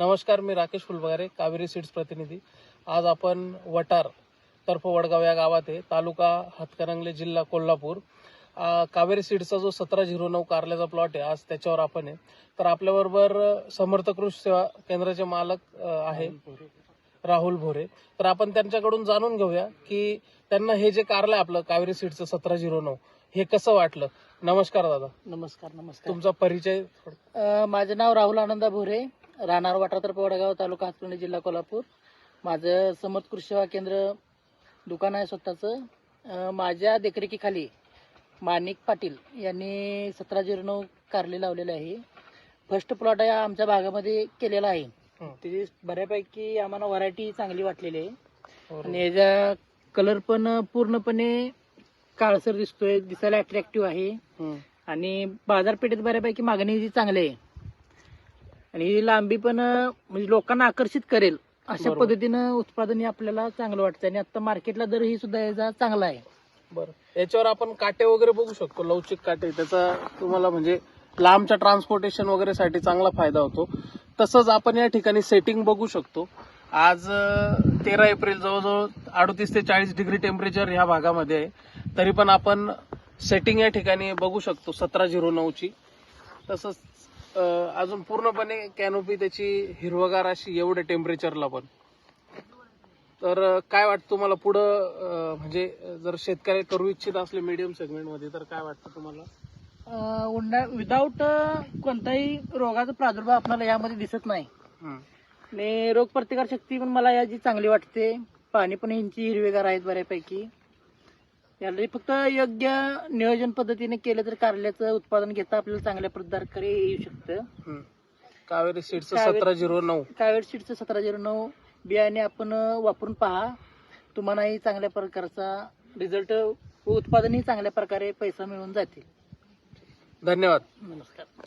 नमस्कार मी राकेश फुलबगारे कावेरी सीड्स प्रतिनिधी. आज आपण वटार तर्फ वडगाव या गावात आहे तालुका हातकणंगले जिल्हा कोल्हापूर. कावेरी सीड्सचा जो सतरा झिरो नऊ कारल्याचा प्लॉट आहे आज त्याच्यावर आपण आहे. तर आपल्याबरोबर समर्थ कृषी सेवा केंद्राचे मालक आहे राहुल भोरे. तर आपण त्यांच्याकडून जाणून घेऊया की त्यांना हे जे कारलं आहे आपलं कावेरी सीडचं सतरा झिरो नऊ हे कसं वाटलं? नमस्कार दादा. नमस्कार नमस्कार. तुमचा परिचय माझं नाव राहुल आनंदा भोरे. राहणार वाटातर्फ वडगाव तालुका हातकर्णी जिल्हा कोल्हापूर. माझं समर्थ कृषी सेवा केंद्र दुकान आहे स्वतःचं. माझ्या देखरेखीखाली माणिक पाटील यांनी सतरा झिरो नऊ कारले लावलेले आहे. फर्स्ट प्लॉट आहे आमच्या भागामध्ये केलेला आहे. त्याची बऱ्यापैकी आम्हाला व्हरायटी चांगली वाटलेली आहे. आणि याचा कलर पण पूर्णपणे काळसर दिसतोय दिसायला अट्रॅक्टिव्ह आहे. आणि बाजारपेठेत बऱ्यापैकी मागणी ही चांगली आहे. आणि ही लांबी पण म्हणजे लोकांना आकर्षित करेल. अशा बरोबर. पद्धतीनं उत्पादन हे आपल्याला चांगलं वाटतं आणि आता मार्केटला दर ही सुद्धा याचा चांगला आहे. बरं. याच्यावर आपण काटे वगैरे बघू शकतो लवचिक काटे. त्याचा तुम्हाला म्हणजे लांबच्या ट्रान्सपोर्टेशन वगैरे साठी चांगला फायदा होतो. तसंच आपण या ठिकाणी सेटिंग बघू शकतो. आज तेरा एप्रिल जवळजवळ अडतीस ते चाळीस डिग्री टेम्परेचर ह्या भागामध्ये आहे. तरी पण आपण सेटिंग या ठिकाणी बघू शकतो सतरा झिरो नऊची. तसंच अजून पूर्णपणे कॅनोपी त्याची हिरवगार अशी एवढ्या टेम्परेचरला पण. तर काय वाटतं तुम्हाला पुढं म्हणजे जर शेतकरी करू इच्छित असले मीडियम सेगमेंटमध्ये तर काय वाटतं तुम्हाला? अं, उन्हा विदाऊट कोणताही रोगाचा प्रादुर्भाव आपल्याला यामध्ये दिसत नाही. आणि रोग प्रतिकार शक्ती पण मला याची चांगली वाटते. पाणी पण यांची हिरवेगार आहेत बऱ्यापैकी. याला फक्त योग्य नियोजन पद्धतीने केलं तर कारल्याचं उत्पादन घेता आपल्याला चांगल्या प्रकारे येऊ शकतं. कावेरी सीडचं कावेरी- सतरा झिरो नऊ. कावेट सीडचं सतरा झिरो नऊ. बियाणे आपण वापरून पहा. तुम्हालाही चांगल्या प्रकारचा रिझल्ट उत्पादनही चांगल्या प्रकारे पैसा मिळून जातील. धन्यवाद. नमस्कार.